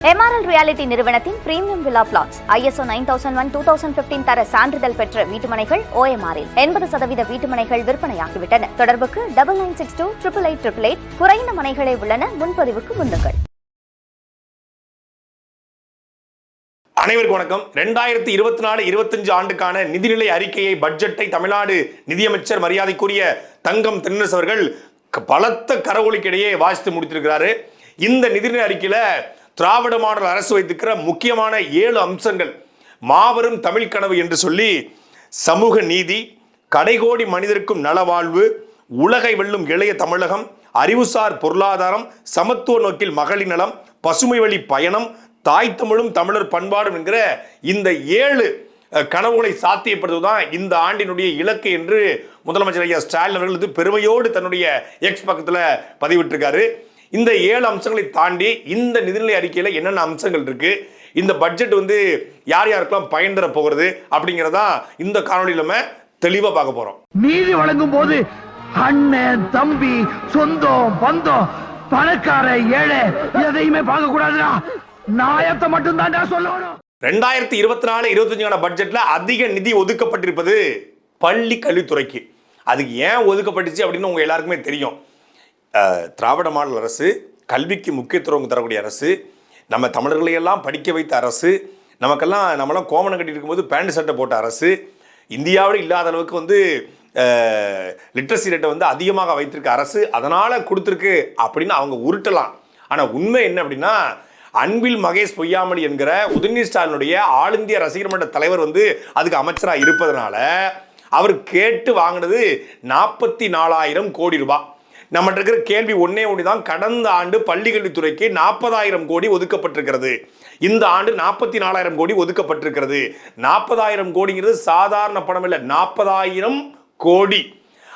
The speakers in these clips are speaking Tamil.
எம்ஆர்எல் ரியாலிட்டி நிறுவனத்தின் premium villa flats ISO nine thousand one two thousand fifteen தர சான்றிதழ் பெற்ற வீட்டுமனைகள் ஓஎம்ஆரில் எண்பது சதவீத வீட்டுமனைகள் விற்பனையாகிவிட்டன. தொடர்புக்கு double nine six two triple eight triple eight குறைந்த மனைகளே உள்ளன. முன்பதிவுக்கு முன்னுங்கள். அனைவருக்கும் வணக்கம். ரெண்டாயிரத்தி இருபத்தி நாலு இருபத்தஞ்சு ஆண்டுக்கான நிதிநிலை அறிக்கையை பட்ஜெட்டை தமிழ்நாடு நிதியமைச்சர் மரியாதைக்குரிய தங்கம் தென்னரசு அவர்கள் பலத்த கரவொலிக்கிடையே வாசித்து முடித்திருக்கிறாரு. இந்த நிதிநிலை அறிக்கையில திராவிட மாடல் அரசு வைத்திருக்கிற முக்கியமான ஏழு அம்சங்கள். மாபெரும் தமிழ் கனவு என்று சொல்லி சமூக நீதி கடைகோடி மனிதருக்கும் நலவாழ்வு உலகை வெல்லும் இளைய தமிழகம் அறிவுசார் பொருளாதாரம் சமத்துவ நோக்கில் மகளிர் நலம் பசுமை வழி பயணம் தாய் தமிழும் தமிழர் பண்பாடும் என்கிற இந்த ஏழு கனவுகளை சாத்தியப்படுத்துவதுதான் இந்த ஆண்டினுடைய இலக்கு என்று முதலமைச்சர் ஐயா ஸ்டாலின் அவர்கள் பெருமையோடு தன்னுடைய எக்ஸ் பக்கத்தில் பதிவிட்டிருக்காரு. இந்த ஏழு அம்சங்களை தாண்டி இந்த நிதிநிலை அறிக்கையில் என்னென்ன அம்சங்கள் இருக்கு? இந்த பட்ஜெட் வந்து யார் யாருக்கெல்லாம் பயன் தர போகிறது? அப்படிங்கிறதா இந்த காணொலியில் நம்ம தெளிவாக பார்க்க போகிறோம் நீதி வழங்கும் போது அண்ணன் தம்பி சொந்தம் பந்தம் பணக்கார ஏழை எதையுமே பார்க்க கூடாதுடா. நாயத்தை மட்டும் தான்டா சொல்லணும். ரெண்டாயிரத்தி இருபத்தி நாலு இருபத்தஞ்சுக்கான பட்ஜெட்ல அதிக நிதி ஒதுக்கப்பட்டிருப்பது பள்ளி கல்வித்துறைக்கு. அதுக்கு ஏன் ஒதுக்கப்பட்டுச்சு அப்படின்னு உங்க எல்லாருக்குமே தெரியும். திராவிட மாடல் அரசு கல்விக்கு முக்கியத்துவம் தரக்கூடிய அரசு நம்ம தமிழர்களையெல்லாம் படிக்க வைத்த அரசு நமக்கெல்லாம் நம்மளாம் கோமணம் கட்டிட்டு இருக்கும்போது பேண்ட் சட்டை போட்ட அரசு இந்தியாவில் இல்லாத அளவுக்கு வந்து லிட்ரஸி ரேட்டை வந்து அதிகமாக வைத்திருக்க அரசு அதனால் கொடுத்துருக்கு அப்படின்னு அவங்க உருட்டலாம். ஆனால் உண்மை என்ன அப்படின்னா அன்பில் மகேஷ் பொய்யாமணி என்கிற உதயநிதி ஸ்டாலினுடைய ஆல் இந்திய ரசிகர் மன்ற தலைவர் வந்து அதுக்கு அமைச்சராக இருப்பதனால அவர் கேட்டு வாங்கினது நாற்பத்தி நாலாயிரம் கோடி ரூபாய் நம்மகிட்ட இருக்கிற கேள்வி ஒன்னே ஒன்று தான் கடந்த ஆண்டு பள்ளிக்கல்வித்துறைக்கு நாற்பதாயிரம் கோடி ஒதுக்கப்பட்டிருக்கிறது. இந்த ஆண்டு நாற்பத்தி நாலாயிரம் கோடி ஒதுக்கப்பட்டிருக்கிறது. நாற்பதாயிரம் கோடிங்கிறது சாதாரண பணம் இல்லை நாற்பதாயிரம் கோடி.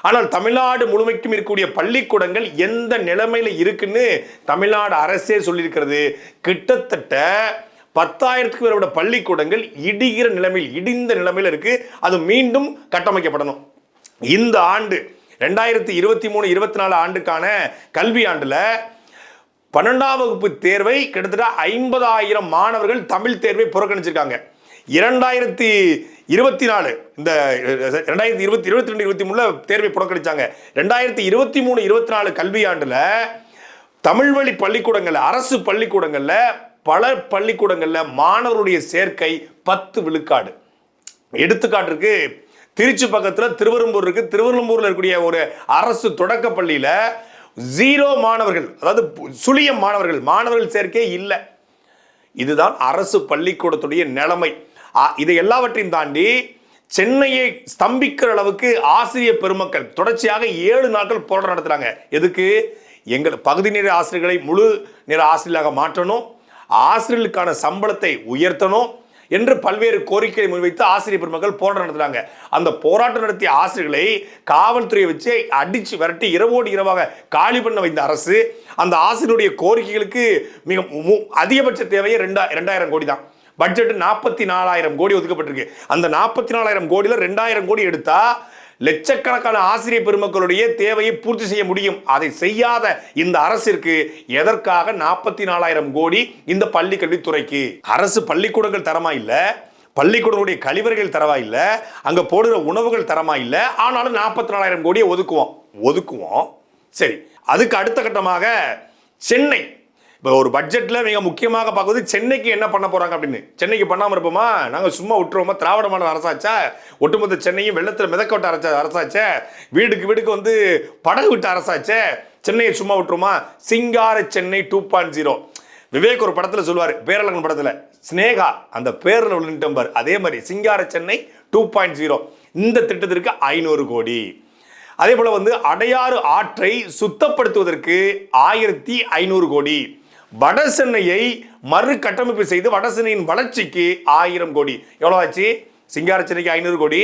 ஆனால் தமிழ்நாடு முழுமைக்கும் இருக்கக்கூடிய பள்ளிக்கூடங்கள் எந்த நிலைமையில் இருக்குன்னு தமிழ்நாடு அரசே சொல்லியிருக்கிறது. கிட்டத்தட்ட பத்தாயிரத்துக்கு மேற்பட்ட பள்ளிக்கூடங்கள் இடிகிற நிலைமையில் இடிந்த நிலைமையில் இருக்குது அது மீண்டும் கட்டமைக்கப்படணும். இந்த ஆண்டு ரெண்டாயிரத்தி இருபத்தி மூணு இருபத்தி நாலு ஆண்டுக்கான கல்வி ஆண்டில் பன்னெண்டாம் வகுப்பு தேர்வை கிட்டத்தட்ட ஐம்பதாயிரம் மாணவர்கள் தமிழ் தேர்வை புறக்கணிச்சிருக்காங்க. இரண்டாயிரத்தி இருபத்தி நாலு இந்த ரெண்டாயிரத்தி இருபத்தி இருபத்தி ரெண்டு இருபத்தி மூணுல தேர்வை புறக்கணிச்சாங்க. ரெண்டாயிரத்தி இருபத்தி மூணு இருபத்தி நாலு கல்வியாண்டுல தமிழ் வழி பள்ளிக்கூடங்கள்ல அரசு பள்ளிக்கூடங்கள்ல பல பள்ளிக்கூடங்கள்ல மாணவருடைய சேர்க்கை பத்து விழுக்காடு. எடுத்துக்காட்டுக்கு திருச்சி பக்கத்தில் திருவெரும்பூர் இருக்கு. திருவெரும்பூர்ல இருக்கக்கூடிய ஒரு அரசு தொடக்க பள்ளியில ஜீரோ மாணவர்கள் அதாவது சுழியம் மாணவர்கள் மாணவர்கள் சேர்க்கை இல்லை. இதுதான் அரசு பள்ளிக்கூடத்துடைய நிலைமை. இதை எல்லாவற்றையும் தாண்டி சென்னையை ஸ்தம்பிக்கிற அளவுக்கு ஆசிரியர் பெருமக்கள் தொடர்ச்சியாக ஏழு நாட்கள் போராட்டம் நடத்துறாங்க. எதுக்கு? எங்கள் பகுதி நேர ஆசிரியர்களை முழு நேர ஆசிரியராக மாற்றணும். ஆசிரியர்களுக்கான சம்பளத்தை உயர்த்தணும். என்று பல்வேறு கோரிக்கையை முன்வைத்து ஆசிரியர் பெருமக்கள் போராட்டம் நடத்தினாங்க. அந்த போராட்டம் நடத்திய ஆசிரியர்களை காவல்துறையை வச்சு அடிச்சு விரட்டி இரவோடு இரவாக காலி பண்ண வைத்த அரசு அந்த ஆசிரியருடைய கோரிக்கைகளுக்கு மிக மு- அதிகபட்ச தேவையே ரெண்டா ரெண்டாயிரம் கோடி தான். பட்ஜெட் நாற்பத்தி நாலாயிரம் கோடி ஒதுக்கப்பட்டிருக்கு. அந்த நாற்பத்தி நாலாயிரம் கோடியில் ரெண்டாயிரம் கோடி எடுத்தால் லட்சக்கணக்கான ஆசிரியர் பெருமக்களுடைய தேவையை பூர்த்தி செய்ய முடியும். அதை செய்யாத இந்த அரசிற்கு எதற்காக நாற்பத்தி நாலாயிரம் கோடி இந்த பள்ளி கல்வித்துறைக்கு அரசு பள்ளிக்கூடங்கள் தரமா இல்லை? பள்ளிக்கூடங்களுடைய கழிவறைகள் தரவா இல்லை? அங்கே போடுகிற உணவுகள் தரமா இல்லை? ஆனாலும் நாற்பத்தி நாலாயிரம் கோடியை ஒதுக்குவோம். ஒதுக்குவோம். சரி அதுக்கு அடுத்த கட்டமாக சென்னை இப்போ ஒரு பட்ஜெட்டில் மிக முக்கியமாக பார்க்குறது சென்னைக்கு என்ன பண்ண போகிறாங்க அப்படின்னு? சென்னைக்கு பண்ணாமல் இருப்போமா? நாங்கள் சும்மா விட்டுருவோமா? திராவிட மாடல் அரசாச்சா? ஒட்டுமொத்த சென்னையும் வெள்ளத்தில் மிதக்க விட்ட அரசா அரசாச்சே? வீடுக்கு வீடுக்கு வந்து படகு விட்ட அரசாச்சே? சென்னையை சும்மா விட்டுருமா Singara Chennai two point zero Vivek ஒரு படத்தில் சொல்லுவார் பேரழகன் படத்தில். ஸ்னேகா அந்த பேரில் விழுந்துட்டம்பார் அதே மாதிரி சிங்கார சென்னை டூ பாயிண்ட் ஜீரோ இந்த திட்டத்திற்கு ஐநூறு கோடி. அதே போல் வந்து அடையாறு ஆற்றை சுத்தப்படுத்துவதற்கு ஆயிரத்தி ஐநூறு கோடி. வட சென்னையை மறு கட்டமைப்பு செய்து வட சென்னையின் வளர்ச்சிக்கு ஆயிரம் கோடி. எவ்வளோ ஆச்சு? சிங்கார சென்னைக்கு ஐநூறு கோடி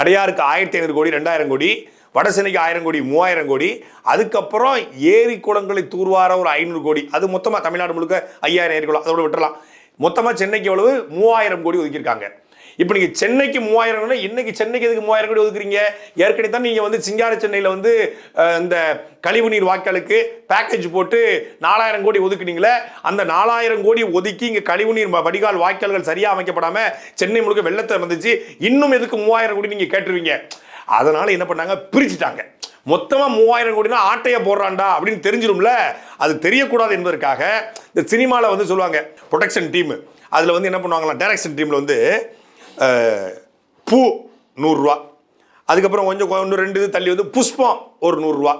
அடையாருக்கு ஆயிரத்தி ஐநூறு கோடி ரெண்டாயிரம் கோடி வட சென்னைக்கு ஆயிரம் கோடி மூவாயிரம் கோடி. அதுக்கப்புறம் ஏரி குளங்களை தூர்வார ஒரு ஐநூறு கோடி. அது மொத்தமாக தமிழ்நாடு முழுக்க ஐயாயிரம் ஏரி குளம் அதோட விட்டுறலாம். மொத்தமாக சென்னைக்கு எவ்வளவு? மூவாயிரம் கோடி ஒதுக்கியிருக்காங்க. இப்போ நீங்க சென்னைக்கு மூவாயிரம் கோடி இன்னைக்கு சென்னைக்கு எதுக்கு மூவாயிரம் கோடி ஒதுக்குறீங்க? ஏற்கனவே தான் நீங்க வந்து சிங்கார சென்னையில வந்து இந்த இந்த கழிவுநீர் வாய்க்காலுக்கு பேக்கேஜ் போட்டு நாலாயிரம் கோடி ஒதுக்குனீங்களே அந்த நாலாயிரம் கோடி ஒதுக்கி இங்க கழிவுநீர் நீர் வடிகால் வாய்க்கால்கள் சரியா அமைக்கப்படாம சென்னை முழுக்க வெள்ளத்தை வந்துச்சு. இன்னும் எதுக்கு மூவாயிரம் கோடி நீங்க கேட்டுருவீங்க? அதனால என்ன பண்ணாங்க? பிரிச்சுட்டாங்க. மொத்தமாக மூவாயிரம் கோடினா ஆட்டையை போடுறான்டா அப்படின்னு தெரிஞ்சிரும்ல? அது தெரியக்கூடாது என்பதற்காக இந்த சினிமாவில் வந்து சொல்லுவாங்க ப்ரொடெக்ஷன் டீம் அதில் வந்து என்ன பண்ணுவாங்களாம்? டைரக்ஷன் டீமில் வந்து பூ நூறுரூவா. அதுக்கப்புறம் கொஞ்சம் கொஞ்சம் ரெண்டு இது தள்ளி வந்து புஷ்பம் ஒரு நூறுரூவா.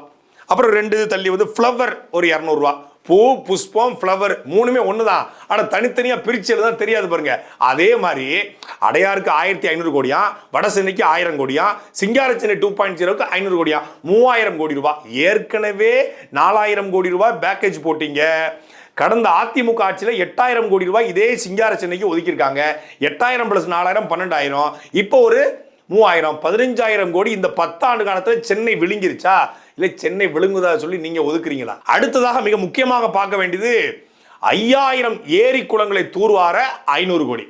அப்புறம் ரெண்டு இது தள்ளி வந்து ஃப்ளவர் ஒரு இரநூறுவா. பூ புஷ்பம் ஃப்ளவர் மூணுமே ஒன்று தான் ஆனால் தனித்தனியாக பிரிச்சது தான் தெரியாது பாருங்க. அதே மாதிரி அடையாருக்கு ஆயிரத்தி ஐநூறு கோடியா வடசென்னைக்கு ஆயிரம் கோடியா சிங்கார சென்னை டூ பாயிண்ட் ஜீரோக்கு ஐநூறு கோடியா மூவாயிரம் கோடி ரூபாய் ஏற்கனவே நாலாயிரம் கோடி ரூபாய் பேக்கேஜ் போட்டிங்க. கடந்த அதிமுக ஆட்சியில் எட்டாயிரம் கோடி ரூபாய் இதே சிங்கார சென்னைக்கு ஒதுக்கியிருக்காங்க. எட்டாயிரம் பிளஸ் நாலாயிரம் பன்னெண்டாயிரம். இப்போ ஒரு மூவாயிரம் பதினஞ்சாயிரம் கோடி இந்த பத்தாண்டு காலத்தில் சென்னை விழுங்கிருச்சா? இல்லை சென்னை விழுங்குதா சொல்லி நீங்கள் ஒதுக்குறீங்களா? அடுத்ததாக மிக முக்கியமாக பார்க்க வேண்டியது ஐயாயிரம் ஏரி குளங்களை தூர்வார ஐநூறு கோடி.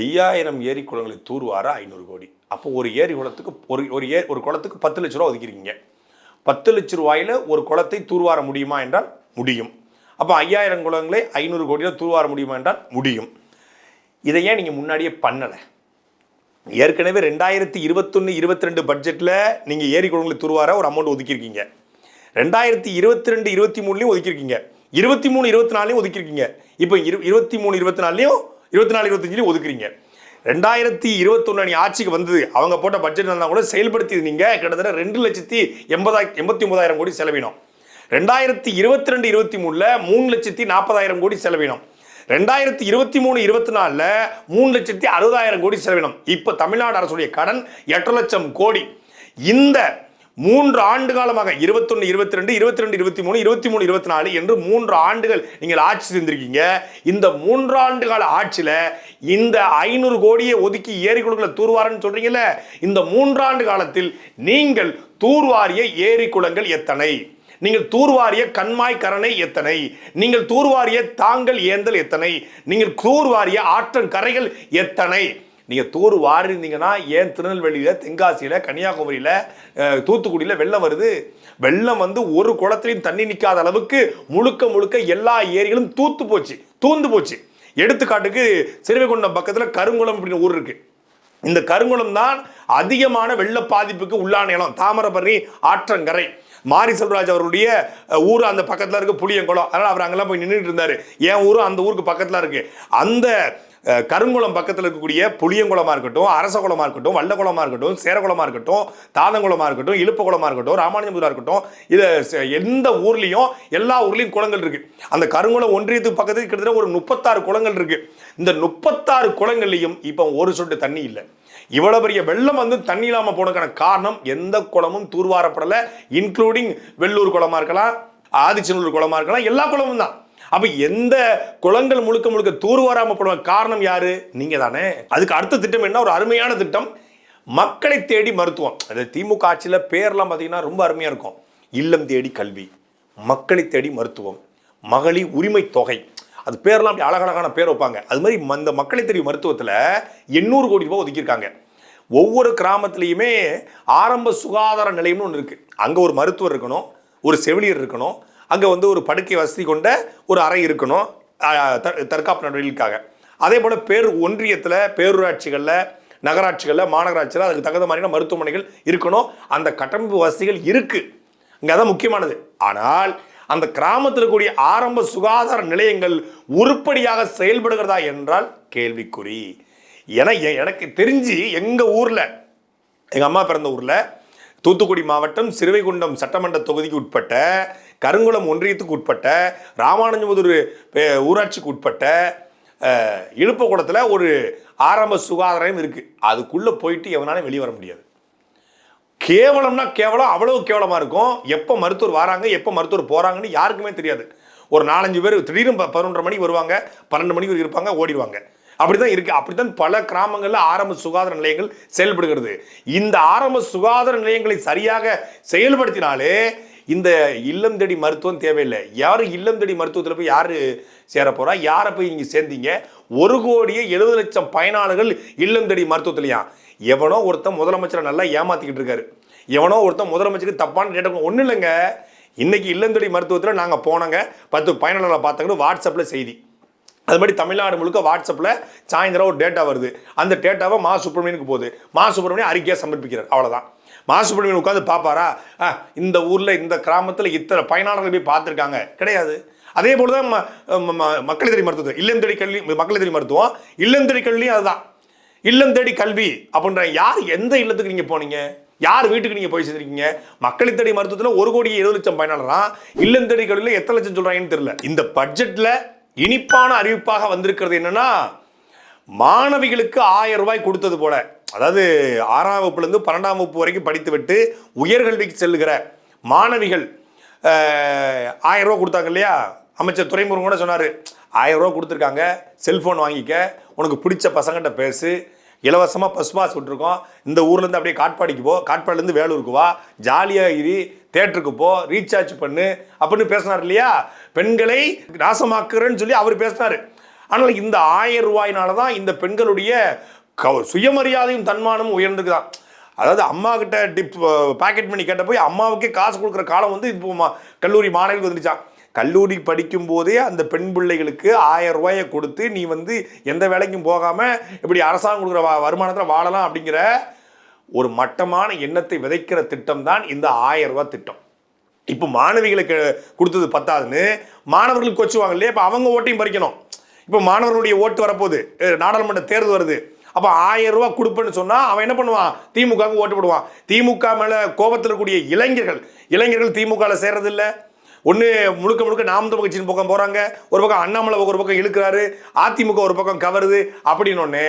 ஐயாயிரம் ஏரி குளங்களை தூர்வார ஐநூறு கோடி. அப்போ ஒரு ஏரி குளத்துக்கு ஒரு ஒரு ஏ ஒரு குளத்துக்கு பத்து லட்ச ரூபா ஒதுக்கிறீங்க பத்து லட்ச ரூபாயில் ஒரு குளத்தை தூர்வார முடியுமா என்றால் முடியும். அப்போ ஐயாயிரம் குளங்களை ஐநூறு கோடியில் தூர்வார முடியுமா என்றால் முடியும். இதை ஏன் நீங்கள் முன்னாடியே பண்ணலை? ஏற்கனவே ரெண்டாயிரத்தி இருபத்தொன்று இருபத்தி ரெண்டு பட்ஜெட்டில் நீங்கள் ஏரி குளங்களை தூர்வார ஒரு அமௌண்ட் ஒதுக்கியிருக்கீங்க. ரெண்டாயிரத்தி இருபத்தி ரெண்டு இருபத்தி மூணுலேயும் ஒதுக்கியிருக்கீங்க. இருபத்தி மூணு இருபத்தி நாலுலையும் ஒதுக்கியிருக்கீங்க. இப்போ இரு இருபத்தி மூணு இருபத்தி நாலுலையும் இருபத்தி நாலு இருபத்தஞ்சிலையும் ஒதுக்குறீங்க. ரெண்டாயிரத்தி இருபத்தொன்னு அணி ஆட்சிக்கு வந்தது. அவங்க போட்ட பட்ஜெட் இருந்தால் கூட செயல்படுத்தி நீங்கள் கிட்டத்தட்ட ரெண்டு லட்சத்தி எண்பதாய் எண்பத்தி ஒன்பதாயிரம் கோடி செலவினோம். ரெண்டாயிரத்தி இருபத்தி ரெண்டு இருபத்தி மூணில் மூணு லட்சத்தி நாற்பதாயிரம் கோடி செலவினம். ரெண்டாயிரத்தி இருபத்தி மூணு இருபத்தி நாலில் மூணு லட்சத்தி அறுபதாயிரம் கோடி செலவினம். இப்போ தமிழ்நாடு அரசுடைய கடன் எட்டு லட்சம் கோடி. இந்த மூன்று ஆண்டு காலமாக இருபத்தொன்னு இருபத்தி ரெண்டு இருபத்தி ரெண்டு இருபத்தி மூணு இருபத்தி மூணு இருபத்தி நாலு என்று மூன்று ஆண்டுகள் நீங்கள் ஆட்சி செஞ்சிருக்கீங்க. இந்த மூன்றாண்டு கால ஆட்சியில் இந்த ஐநூறு கோடியை ஒதுக்கி ஏரி குளங்களை தூர்வாரன்னு சொல்றீங்கல்ல? இந்த மூன்றாண்டு காலத்தில் நீங்கள் தூர்வாரிய ஏரி குளங்கள் எத்தனை? நீங்கள் தூர்வாரிய கண்மாய் கரணை எத்தனை? நீங்கள் தூர்வாரிய தாங்கள் ஏந்தல் எத்தனை? நீங்கள் தூர்வாரிய ஆற்றன் கரைகள் எத்தனை? நீங்கள் தூர் வாரிருந்தீங்கன்னா ஏன் திருநெல்வேலியில் தென்காசியில் கன்னியாகுமரியில் தூத்துக்குடியில் வெள்ளம் வருது? வெள்ளம் வந்து ஒரு குளத்துலையும் தண்ணி நிற்காத அளவுக்கு முழுக்க முழுக்க எல்லா ஏரிகளும் தூத்து போச்சு தூந்து போச்சு. எடுத்துக்காட்டுக்கு சிறுவைகுண்டம் பக்கத்தில் கருங்குளம் அப்படின்னு ஊர் இருக்குது இந்த கருங்குளம் தான் அதிகமான வெள்ள பாதிப்புக்கு உள்ளான இடம். தாமிரபரணி ஆற்றங்கரை. மாரி செல்வராஜ் அவருடைய ஊர் அந்த பக்கத்தில் இருக்க புளியங்குளம். அதனால் அவர் அங்கெல்லாம் போய் நின்றுட்டு இருந்தார். என் ஊரும் அந்த ஊருக்கு பக்கத்தில் இருக்கு. அந்த கருங்குளம் பக்கத்தில் இருக்கக்கூடிய புளியங்குளமாக இருக்கட்டும் அரசகுளமா இருக்கட்டும் வல்லகுளமாக இருக்கட்டும் சேரகுளமாக இருக்கட்டும் தாதங்குளமாக இருக்கட்டும் இழுப்பகுளமா இருக்கட்டும் ராமானுஜபுரா இருக்கட்டும் இது எந்த ஊர்லேயும் எல்லா ஊர்லேயும் குளங்கள் இருக்குது அந்த கருங்குளம் ஒன்றியத்துக்கு பக்கத்துக்கு கிட்டத்தட்ட ஒரு முப்பத்தாறு குளங்கள் இருக்குது இந்த முப்பத்தாறு குளங்கள்லையும் இப்போ ஒரு சொட்டு தண்ணி இல்லை. இவ்வளவு பெரிய வெள்ளம் வந்து தண்ணி இல்லாமல் போனதுக்கான காரணம் எந்த குளமும் தூர்வாரப்படல இன்க்ளூடிங் வெள்ளூர் குளமாக இருக்கலாம் ஆதிச்சநல்லூர் குளமாக இருக்கலாம் எல்லா குளமும் தான். அப்ப எந்த குளங்கள் முழுக்க முழுக்க தூர்வாராம போன காரணம் யாரு? நீங்க தானே. அதுக்கு அடுத்த திட்டம் என்ன? ஒரு அருமையான திட்டம். மக்களை தேடி மருத்துவம். அது திமுக ஆட்சியில் பேர்லாம் பார்த்தீங்கன்னா ரொம்ப அருமையா இருக்கும். இல்லம் தேடி கல்வி. மக்களை தேடி மருத்துவம். மகளிர் உரிமை தொகை. அது பேர்லாம் அப்படி அழகழகான பேர் வைப்பாங்க. அது மாதிரி அந்த இந்த மக்களை தேடி மருத்துவத்தில் எண்ணூறு கோடி ரூபாய் ஒதுக்கியிருக்காங்க. ஒவ்வொரு கிராமத்துலேயுமே ஆரம்ப சுகாதார நிலையம்னு ஒன்று இருக்குது அங்கே ஒரு மருத்துவர் இருக்கணும் ஒரு செவிலியர் இருக்கணும் அங்கே வந்து ஒரு படுக்கை வசதி கொண்ட ஒரு அறை இருக்கணும் த- தற்காப்பு நடவடிக்கைக்காக. அதே போல் பேர் ஒன்றியத்தில் பேரூராட்சிகளில் நகராட்சிகளில் மாநகராட்சியில் அதுக்கு தகுந்த மாதிரியான மருத்துவமனைகள் இருக்கணும். அந்த கட்டமைப்பு வசதிகள் இருக்குது இங்கே அதான் முக்கியமானது. ஆனால் அந்த கிராமத்தில் இருக்கக்கூடிய ஆரம்ப சுகாதார நிலையங்கள் உருப்படியாக செயல்படுகிறதா என்றால் கேள்விக்குறி. என எனக்கு தெரிஞ்சு எங்கள் ஊரில் எங்கள் அம்மா பிறந்த ஊரில் தூத்துக்குடி மாவட்டம் சிறுவைகுண்டம் சட்டமன்ற தொகுதிக்கு உட்பட்ட கருங்குளம் ஒன்றியத்துக்கு உட்பட்ட ராமானுஜமுதூர் பே- ஊராட்சிக்கு உட்பட்ட அஹ், இழுப்பகுளத்தில் ஒரு ஆரம்ப சுகாதாரம் இருக்குது அதுக்குள்ளே போயிட்டு எவனாலும் வெளியே வர முடியாது. கேவலம்னா கேவலம் அவ்வளவு கேவலமாக இருக்கும். எப்போ மருத்துவர் வராங்க எப்போ மருத்துவர் போகிறாங்கன்னு யாருக்குமே தெரியாது. ஒரு நாலஞ்சு பேர் திடீர்னு ப- பதினொன்றரை மணிக்கு வருவாங்க பன்னெண்டு மணிக்கு இருப்பாங்க ஓடிடுவாங்க. அப்படிதான் இருக்கு. அப்படித்தான் பல கிராமங்களில் ஆரம்ப சுகாதார நிலையங்கள் செயல்படுகிறது. இந்த ஆரம்ப சுகாதார நிலையங்களை சரியாக செயல்படுத்தினாலே இந்த இல்லம் தேடி மருத்துவம் தேவையில்லை. யார் இல்லம் தேடி மருத்துவத்தில் போய் யார் சேர போகிறா யாரை போய் நீங்கள் சேர்ந்தீங்க? ஒரு கோடியே எழுபது லட்சம் பயனாளர்கள் இல்லம் தேடி மருத்துவத்திலையா? எவனோ ஒருத்தன் முதலமைச்சரை நல்லா ஏமாத்திக்கிட்டு இருக்காரு. எவனோ ஒருத்தன் முதலமைச்சருக்கு தப்பான டேட்டா ஒன்றும் இல்லைங்க. இன்னைக்கு இல்லந்தடி மருத்துவத்தில் நாங்கள் போனோங்க. பத்து பயனாளர்களை பார்த்தாங்கன்னு வாட்ஸ்அப்பில் செய்தி. அது மாதிரி தமிழ்நாடு முழுக்க வாட்ஸ்அப்பில் சாயந்தரம் ஒரு டேட்டா வருது. அந்த டேட்டாவை மா சுப்பிரமணியனுக்கு போகுது. மா சுப்பிரமணியன் அறிக்கையாக சமர்ப்பிக்கிறார். அவ்வளோதான் மா சுப்பிரமணியன் உட்காந்து பார்ப்பாரா ஆ, இந்த ஊரில் இந்த கிராமத்தில் இத்தனை பயனாளர்கள் போய் பார்த்துருக்காங்க. கிடையாது. அதே போல தான் ம- ம- ம- மக்கள் மருத்துவம் இல்லந்தடி கல்வி மக்கள் தெரி மருத்துவம் இல்லந்தடி கல்வியும் அதுதான். இல்லம் தேடி கல்வி அப்படின்ற யார் எந்த இல்லத்துக்கு நீங்க போனீங்க? யார் வீட்டுக்கு நீங்க போய் சேர்ந்திருக்கீங்க? மக்களை தேடி மருத்துவத்தில் ஒரு கோடி எழுபது லட்சம் பயனாளரா? இல்லம் தேடி கல்வியில் எத்தனை லட்சம் சொல்றாங்கன்னு தெரியல. இந்த பட்ஜெட்ல இனிப்பான அறிவிப்பாக வந்திருக்கிறது என்னன்னா மாணவிகளுக்கு ஆயிரம் ரூபாய் கொடுத்தது போல. அதாவது ஆறாம் வகுப்புலேருந்து பன்னெண்டாம் வகுப்பு வரைக்கும் படித்துவிட்டு உயர்கல்விக்கு செல்லுகிற மாணவிகள் ஆயிரம் ரூபா கொடுத்தாங்க இல்லையா? அமைச்சர் துறைமுருகன் கூட சொன்னார் ஆயிரம் ரூபா கொடுத்துருக்காங்க செல்ஃபோன் வாங்கிக்க உனக்கு பிடிச்ச பசங்கிட்ட பேசு இலவசமாக பஸ் பாஸ் விட்ருக்கோம் இந்த ஊர்லேருந்து அப்படியே காட்பாடிக்கு போ. காட்பாடிலேருந்து வேலூருக்கு வா. ஜாலியாக இரு. தேட்டருக்கு போ. ரீசார்ஜ் பண்ணு. அப்படின்னு பேசினார் இல்லையா? பெண்களை நாசமாக்குறேன்னு சொல்லி அவர் பேசினார். ஆனால் இந்த ஆயிரம் ரூபாயினால தான் இந்த பெண்களுடைய க- சுயமரியாதையும் தன்மானமும் உயர்ந்துக்குதான் அதாவது அம்மா கிட்ட டிப் பாக்கெட் பண்ணி கேட்ட போய் அம்மாவுக்கே காசு கொடுக்குற காலம் வந்து இப்போ மா- கல்லூரி மாணவிக்கு வந்துருச்சான் கல்லூரி படிக்கும் போதே அந்த பெண் பிள்ளைகளுக்கு ஆயிரம் ரூபாயை கொடுத்து நீ வந்து எந்த வேலைக்கும் போகாமல் இப்படி அரசாங்கம் கொடுக்குற வருமானத்தில் வாழலாம் அப்படிங்கிற ஒரு மட்டமான எண்ணத்தை விதைக்கிற திட்டம் தான் இந்த ஆயிரம் ரூபாய் திட்டம். இப்போ மாணவிகளுக்கு கொடுத்தது பத்தாதுன்னு மாணவர்களுக்கு கொச்சுவாங்க இல்லையா? இப்போ அவங்க ஓட்டையும் பறிக்கணும். இப்போ மாணவர்களுடைய ஓட்டு வரப்போகுது. நாடாளுமன்ற தேர்தல் வருது. அப்போ ஆயிரம் ரூபா கொடுப்பேன்னு சொன்னால் அவன் என்ன பண்ணுவான்? திமுகவுக்கு ஓட்டு போடுவான். திமுக மேலே கோபத்தில் இருக்கக்கூடிய இளைஞர்கள். இளைஞர்கள் திமுகவில் சேர்றதில்லை. ஒன்று முழுக்க முழுக்க நாம் தமிழ் கட்சியின் பக்கம் போகிறாங்க ஒரு பக்கம் அண்ணாமலை ஒரு பக்கம் இழுக்கிறாரு. அதிமுக ஒரு பக்கம் கவருது அப்படின்னு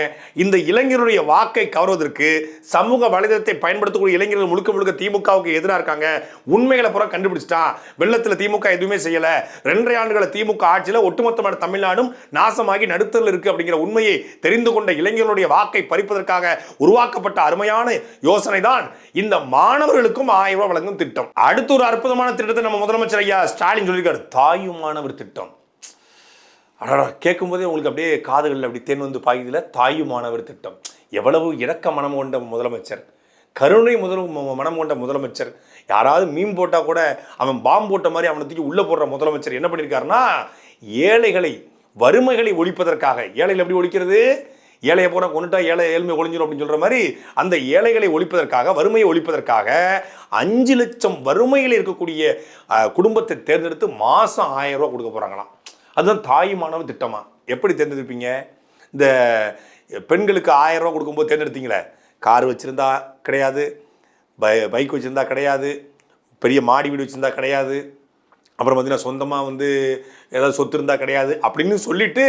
இந்த இளைஞருடைய வாக்கை கவர்வதற்கு சமூக வலைதளத்தை பயன்படுத்தக்கூடிய இளைஞர்கள் முழுக்க முழுக்க திமுகவுக்கு எதிராக இருக்காங்க. உண்மைகளை புறம் கண்டுபிடிச்சிட்டான் வெள்ளத்தில் திமுக எதுவுமே செய்யலை. ரெண்டரை ஆண்டுகள திமுக ஆட்சியில் ஒட்டுமொத்தமான தமிழ்நாடும் நாசமாகி நடுத்தரில் இருக்கு அப்படிங்கிற உண்மையை தெரிந்து கொண்ட இளைஞர்களுடைய வாக்கை பறிப்பதற்காக உருவாக்கப்பட்ட அருமையான யோசனை தான் இந்த மாணவர்களுக்கும் ஆயிரம் ரூபாய் வழங்கும் திட்டம். அடுத்து ஒரு அற்புதமான திட்டத்தை நம்ம முதலமைச்சர் ஐயா ஸ்டாலின் சொல்லியிருக்காரு தாயுமானவர் திட்டம். அடடா கேட்கும்போதே உங்களுக்கு அப்படியே காதுகளில் அப்படி தேன் வந்து பாயுதில் தாயுமானவர் திட்டம். எவ்வளவு இறக்க மனம் கொண்ட முதலமைச்சர் கருணை முதல் மனம் கொண்ட முதலமைச்சர். யாராவது மீன் போட்டால் கூட அவன் பாம்பு போட்ட மாதிரி அவனை தூக்கி உள்ளே போடுற முதலமைச்சர் என்ன பண்ணியிருக்காருன்னா ஏழைகளை வறுமைகளை ஒழிப்பதற்காக ஏழைகள் எப்படி ஒழிக்கிறது? ஏழையை போனால் கொண்டுட்டா ஏழை ஏழ்மை ஒழிஞ்சிடும் அப்படின்னு சொல்கிற மாதிரி அந்த ஏழைகளை ஒழிப்பதற்காக வறுமையை ஒழிப்பதற்காக அஞ்சு லட்சம் வறுமையில் இருக்கக்கூடிய குடும்பத்தை தேர்ந்தெடுத்து மாதம் ஆயிரம் ரூபா கொடுக்க போகிறாங்களாம் அதுதான் தாயுமானவ திட்டமாக எப்படி தேர்ந்தெடுப்பீங்க? இந்த பெண்களுக்கு ஆயிரம் ரூபா கொடுக்கும்போது தேர்ந்தெடுத்தீங்களே? கார் வச்சுருந்தா கிடையாது பை பைக் வச்சுருந்தா கிடையாது பெரிய மாடி வீடு வச்சுருந்தா கிடையாது அப்புறம் பார்த்தீங்கன்னா சொந்தமாக வந்து ஏதாவது சொத்து இருந்தால் கிடையாது அப்படின்னு சொல்லிட்டு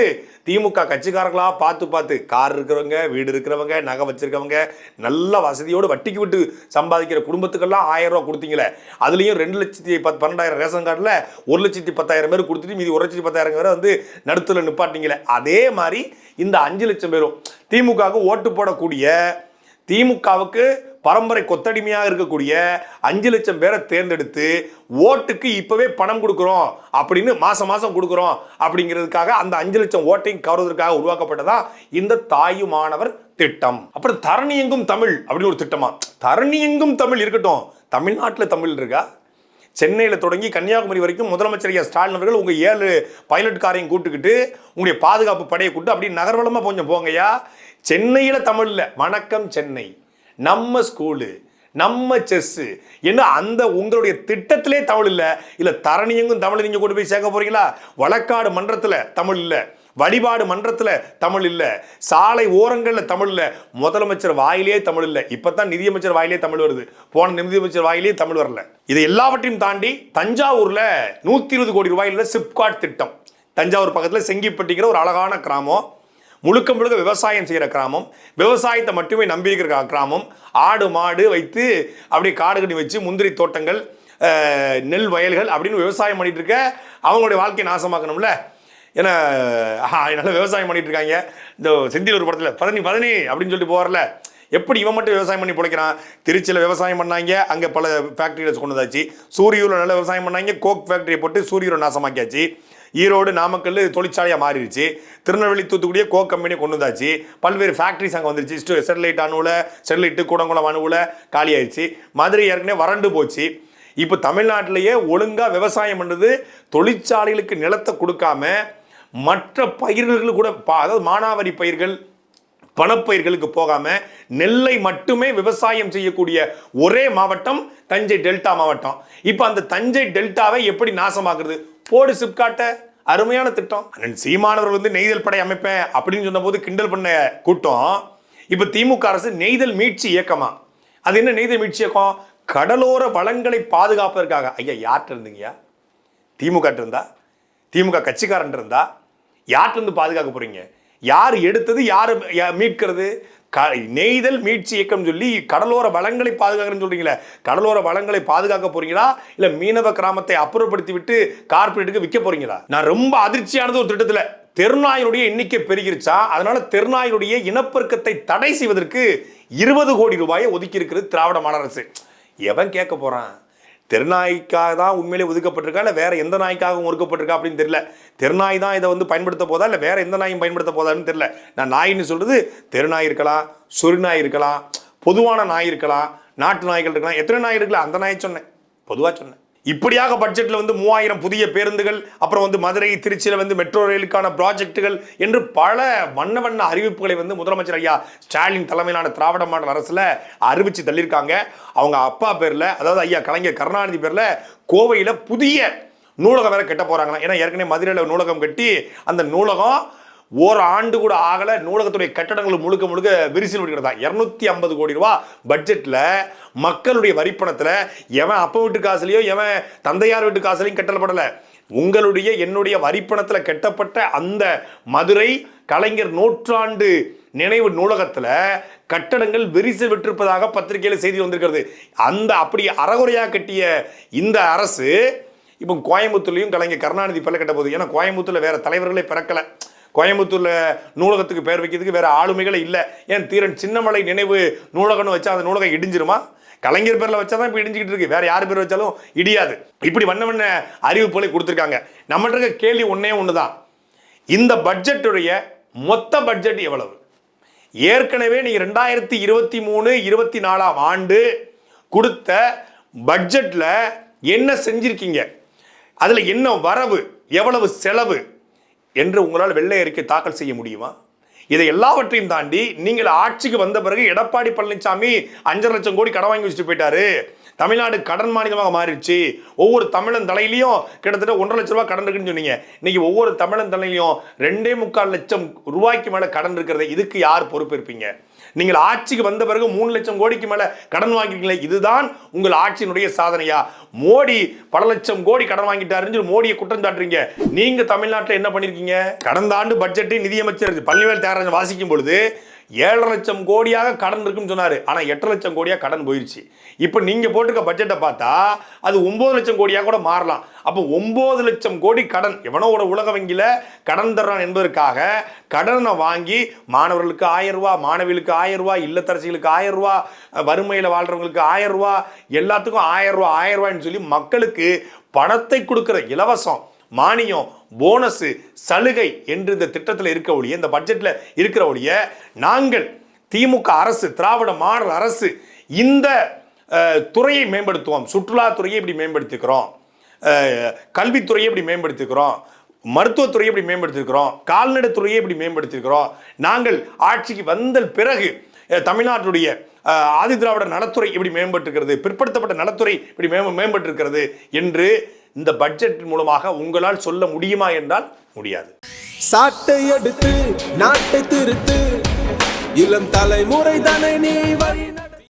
திமுக கட்சிக்காரங்களாக பார்த்து பார்த்து கார் இருக்கிறவங்க வீடு இருக்கிறவங்க நகை வச்சுருக்கவங்க நல்ல வசதியோடு வட்டிக்கு விட்டு சம்பாதிக்கிற குடும்பத்துக்கெல்லாம் ஆயிரம் ரூபா கொடுத்தீங்களே. அதுலேயும் ரெண்டு லட்சத்தி பத் பன்னெண்டாயிரம் ரேஷன் கார்டில் ஒரு லட்சத்தி பத்தாயிரம் பேர் கொடுத்துட்டு மீதி ஒரு லட்சத்தி பத்தாயிரம் பேர் வந்து நடுத்துல நிப்பாட்டிங்களே. அதே மாதிரி இந்த அஞ்சு லட்சம் பேரும் திமுகவுக்கு ஓட்டு போடக்கூடிய திமுகவுக்கு பரம்பரை கொத்தடிமையாக இருக்கக்கூடிய அஞ்சு லட்சம் பேரை தேர்ந்தெடுத்து ஓட்டுக்கு இப்போவே பணம் கொடுக்குறோம் அப்படின்னு மாதம் மாதம் கொடுக்குறோம் அப்படிங்கிறதுக்காக அந்த அஞ்சு லட்சம் ஓட்டையும் கவர்வதற்காக உருவாக்கப்பட்டதா இந்த தாயு மாணவர் திட்டம். அப்புறம் தரணி எங்கும் தமிழ் அப்படின்னு ஒரு திட்டமா? தரணி எங்கும் தமிழ் இருக்கட்டும். தமிழ்நாட்டில் தமிழ் இருக்கா? சென்னையில் தொடங்கி கன்னியாகுமரி வரைக்கும் முதலமைச்சர் ஐயா ஸ்டாலின் அவர்கள் உங்கள் ஏழு பைலட் காரையும் கூட்டுக்கிட்டு உங்களுடைய பாதுகாப்பு படையை கூட்டு அப்படி நகர்வலமாக கொஞ்சம் போங்கய்யா. சென்னையில் தமிழில். வணக்கம் சென்னை. நம்ம ஸ்கூலு நம்ம செஸ்ஸு என்ன அந்த உங்களுடைய திட்டத்திலே தமிழ் இல்லை? இல்லை தரணியங்கும் தமிழ் நீங்கள் கொண்டு போய் சேர்க்க போறீங்களா? வழக்காடு மன்றத்தில் தமிழ் இல்லை. வழிபாடு மன்றத்தில் தமிழ் இல்லை. சாலை ஓரங்களில் தமிழ் இல்லை. முதலமைச்சர் வாயிலே தமிழ் இல்லை. இப்போ தான் நிதியமைச்சர் வாயிலே தமிழ் வருது. போன நிதியமைச்சர் வாயிலே தமிழ் வரல. இது எல்லாவற்றையும் தாண்டி தஞ்சாவூரில் நூற்றி இருபது கோடி ரூபாயில் சிப்காட் திட்டம். தஞ்சாவூர் பக்கத்தில் செங்கிப்பட்டிங்கிற ஒரு அழகான கிராமம். முழுக்க முழுக்க விவசாயம் செய்கிற கிராமம் விவசாயத்தை மட்டுமே நம்பி இருக்கிற கிராமம். ஆடு மாடு வைத்து அப்படியே காடு கட்டி வச்சு முந்திரி தோட்டங்கள் நெல் வயல்கள் அப்படின்னு விவசாயம் பண்ணிட்டு இருக்க அவங்களுடைய வாழ்க்கையை நாசமாக்கணும்ல. ஏன்னா நல்லா விவசாயம் பண்ணிட்டு இருக்காங்க. இந்த செந்தில் ஒரு படத்தில் பதனி பதனி அப்படின்னு சொல்லிட்டு போகிறல எப்படி இவன் மட்டும் விவசாயம் பண்ணி பிழைக்கிறான்? திருச்சியில் விவசாயம் பண்ணாங்க. அங்கே பல ஃபேக்ட்ரிகளை கொண்டு வந்தாச்சு. சூரியூரில் நல்ல விவசாயம் பண்ணாங்க. கோக் ஃபேக்ட்ரியை போட்டு சூரியூரை நாசமாக்கியாச்சு. ஈரோடு நாமக்கல் தொழிற்சாலையாக மாறிடுச்சு. திருநெல்வேலி தூத்துக்குடியே கோ கம்பெனியை கொண்டு வந்தாச்சு. பல்வேறு ஃபேக்ட்ரிஸ் அங்கே வந்துருச்சு. ஸ்டு- ஸ்டெர்லைட் அணுவில் ஸ்டெர்லைட்டு கூடங்குளம் அணுவில் காலியாயிடுச்சு மதுரை ஏற்கனவே வறண்டு போச்சு. இப்போ தமிழ்நாட்டிலேயே ஒழுங்காக விவசாயம் பண்ணுறது தொழிற்சாலைகளுக்கு நிலத்தை கொடுக்காம மற்ற பயிர்கள் கூட பா- அதாவது மானாவாரி பயிர்கள் பணப்பயிர்களுக்கு போகாம நெல்லை மட்டுமே விவசாயம் செய்யக்கூடிய ஒரே மாவட்டம் தஞ்சை டெல்டா மாவட்டம். இப்போ அந்த தஞ்சை டெல்டாவை எப்படி நாசமாக்குறது? போடு சிப்காட்டை அருமையான திட்டம். அண்ணன் சீமானவர் வந்து நெய்தல் படை அமைப்பேன் அப்படின்னு சொன்னபோது கிண்டல் பண்ண கூட்டம். இப்போ திமுக அரசு நெய்தல் மீட்சி இயக்கமா? அது என்ன நெய்தல் மீட்சி இயக்கம்? கடலோர வளங்களை பாதுகாப்பதற்காக. ஐயா யார்கிட்ட இருந்தீங்கயா திமுக இருந்தா? திமுக கட்சிக்காரன் இருந்தா? யார்கிட்ட இருந்து பாதுகாக்க போறீங்க? யார் எடுத்தது யார் மீட்கிறது? க நெய்தல் மீட்சி இயக்கம் சொல்லி கடலோர வளங்களை பாதுகாக்கிறேன்னு சொல்றீங்களே கடலோர வளங்களை பாதுகாக்க போறீங்களா? இல்ல மீனவ கிராமத்தை அப்புறப்படுத்தி விட்டு கார்ப்பரேட்டுக்கு விற்க போறீங்களா? நான் ரொம்ப அதிர்ச்சியானது ஒரு திட்டத்துல. தெருநாயினுடைய எண்ணிக்கை பெருகிருச்சா? அதனால தெருநாயினுடைய இனப்பெருக்கத்தை தடை செய்வதற்கு இருபது கோடி ரூபாயை ஒதுக்கி இருக்கிறது திராவிட மாநில அரசு. எவன் கேட்க போறான்? தெருநாய்க்காக தான் உண்மையிலே ஒதுக்கப்பட்டிருக்கா? இல்லை வேறு எந்த நாய்க்காகவும் ஒதுக்கப்பட்டிருக்கா அப்படின்னு தெரியல. தெருநாய் தான் இதை வந்து பயன்படுத்த போதா? இல்லை வேறு எந்த நாயும் பயன்படுத்த போதான்னு தெரியல. நான் நாயின்னு சொல்கிறது தெருநாய் இருக்கலாம் சொரிநாய் இருக்கலாம் பொதுவான நாய் இருக்கலாம் நாட்டு நாய்கள் இருக்கலாம். எத்தனை நாய் இருக்கலாம் அந்த நாயை சொன்னேன். பொதுவாக சொன்னேன். இப்படியாக பட்ஜெட்டில் வந்து மூவாயிரம் புதிய பேருந்துகள் அப்புறம் வந்து மதுரை திருச்சியில் வந்து மெட்ரோ ரயிலுக்கான ப்ராஜெக்ட்டுகள் என்று பல வண்ண வண்ண அறிவிப்புகளை வந்து முதலமைச்சர் ஐயா ஸ்டாலின் தலைமையிலான திராவிட மாடல் அரசில் அறிவிச்சு தள்ளியிருக்காங்க. அவங்க அப்பா பேரில் அதாவது ஐயா கலைஞர் கருணாநிதி பேரில் கோவையில் புதிய நூலகம் வேற கட்ட போகிறாங்களாம் ஏன்னா ஏற்கனவே மதுரையில் நூலகம் கட்டி அந்த நூலகம் ஒரு ஆண்டு கூட ஆகல. நூலகத்துடைய கட்டடங்கள் முழுக்க முழுக்க விரிசல் விடுகிறதா? இரநூத்தி ஐம்பது கோடி ரூபா பட்ஜெட்ல மக்களுடைய வரிப்பணத்துல எவன் அப்ப வீட்டு காசுலயோ எவன் தந்தையார் வீட்டு காசுலையும் கட்டப்படல உங்களுடைய என்னுடைய வரிப்பணத்துல கட்டப்பட்ட அந்த மதுரை கலைஞர் நூற்றாண்டு நினைவு நூலகத்துல கட்டடங்கள் விரிசு விட்டிருப்பதாக பத்திரிகையில் செய்தி வந்திருக்கிறது. அந்த அப்படி அறகுறையா கட்டிய இந்த அரசு இப்போ கோயம்புத்தூர்லையும் கலைஞர் கருணாநிதி பல்ல கட்ட போகுது ஏன்னா கோயம்புத்தூர்ல வேற தலைவர்களே பிறக்கலை. கோயம்புத்தூரில் நூலகத்துக்கு பேர் வைக்கிறதுக்கு வேறு ஆளுமைகளே இல்லை. ஏன் தீரன் சின்னமலை நினைவு நூலகம்னு வச்சா அந்த நூலகம் இடிஞ்சிருமா? கலைஞர் பேரில் வச்சா தான் இப்போ இடிஞ்சிக்கிட்டு இருக்கு. வேறு யார் பேர் வச்சாலும் இடியாது. இப்படி வண்ண வண்ண அறிவிப்புகளை கொடுத்துருக்காங்க. நம்மள்ட்ட இருக்க கேள்வி ஒன்றே ஒன்று தான் இந்த பட்ஜெட்டுடைய மொத்த பட்ஜெட் எவ்வளவு? ஏற்கனவே நீங்கள் ரெண்டாயிரத்தி இருபத்தி மூணு இருபத்தி நாலாம் ஆண்டு கொடுத்த பட்ஜெட்டில் என்ன செஞ்சிருக்கீங்க? அதில் என்ன வரவு? எவ்வளவு செலவு? என்று உங்களால் வெள்ளை அறிக்கை தாக்கல் செய்ய முடியுமா? இதை எல்லாவற்றையும் தாண்டி நீங்கள் ஆட்சிக்கு வந்த பிறகு எடப்பாடி பழனிசாமி அஞ்சரை லட்சம் கோடி கடன் வாங்கி வச்சுட்டு போயிட்டாரு. தமிழ்நாடு கடன் மாநிலமாக மாறிடுச்சு. ஒவ்வொரு தமிழன் தலையிலையும் கிட்டத்தட்ட ஒன்றரை லட்ச ரூபாய் கடன் இருக்குன்னு சொன்னீங்க. இன்னைக்கு ஒவ்வொரு தமிழன் தலையிலையும் ரெண்டே முக்கால் லட்சம் ரூபாய்க்கு மேலே கடன் இருக்கிறத இதுக்கு யார் பொறுப்பேற்பீங்க? நீங்கள் ஆட்சிக்கு வந்த பிறகு மூணு லட்சம் கோடிக்கு மேல கடன் வாங்கிருக்கீங்களே இதுதான் உங்கள் ஆட்சியினுடைய சாதனையா? மோடி பல லட்சம் கோடி கடன் வாங்கிட்டாருன்னு சொல்லி மோடியை குற்றம் சாட்டுறீங்க. நீங்க தமிழ்நாட்டில் என்ன பண்ணிருக்கீங்க? கடந்த ஆண்டு பட்ஜெட்டை நிதியமைச்சர் பழனிவேல் தியாகராஜன் வாசிக்கும் பொழுது ஏழரை லட்சம் கோடியாக கடன் இருக்குன்னு சொன்னார். ஆனால் எட்டு லட்சம் கோடியாக கடன் போயிடுச்சு இப்போ நீங்கள் போட்டிருக்க பட்ஜெட்டை பார்த்தா அது ஒம்பது லட்சம் கோடியாக கூட மாறலாம். அப்போ ஒம்பது லட்சம் கோடி கடன் எவனோ ஒரு உலக வங்கியில் கடன் தர்றான் என்பதற்காக கடனை வாங்கி மாணவர்களுக்கு ஆயிரம் ரூபா மாணவிகளுக்கு ஆயிரம் ரூபா இல்லத்தரசிகளுக்கு ஆயிரம் ரூபா வறுமையில் வாழ்றவங்களுக்கு ஆயிரம் ரூபா எல்லாத்துக்கும் ஆயிரம் ரூபா ஆயிரம் ரூபாய்ன்னு சொல்லி மக்களுக்கு பணத்தை கொடுக்குற இலவசம் மானியம் போனஸு சலுகை என்று இந்த திட்டத்தில் இருக்க ஒழிய இந்த பட்ஜெட்டில் இருக்கிற ஒழிய நாங்கள் திமுக அரசு திராவிட மாடல் அரசு இந்த துறையை மேம்படுத்துவோம். சுற்றுலாத்துறையை இப்படி மேம்படுத்திக்கிறோம். கல்வித்துறையை இப்படி மேம்படுத்திக்கிறோம். மருத்துவத்துறையை இப்படி மேம்படுத்திருக்கிறோம் கால்நடைத்துறையை இப்படி மேம்படுத்திருக்கிறோம் நாங்கள் ஆட்சிக்கு வந்த பிறகு தமிழ்நாட்டுடைய ஆதி திராவிட நலத்துறை இப்படி மேம்பட்டிருக்கிறது பிற்படுத்தப்பட்ட நலத்துறை இப்படி மேம்பட்டிருக்கிறது என்று இந்த பட்ஜெட் மூலமாக உங்களால் சொல்ல முடியுமா என்றால் முடியாது. சாட்டை எடுத்து நாட்டை திருத்து. இளம் தலைமுறை தானே நீ வழி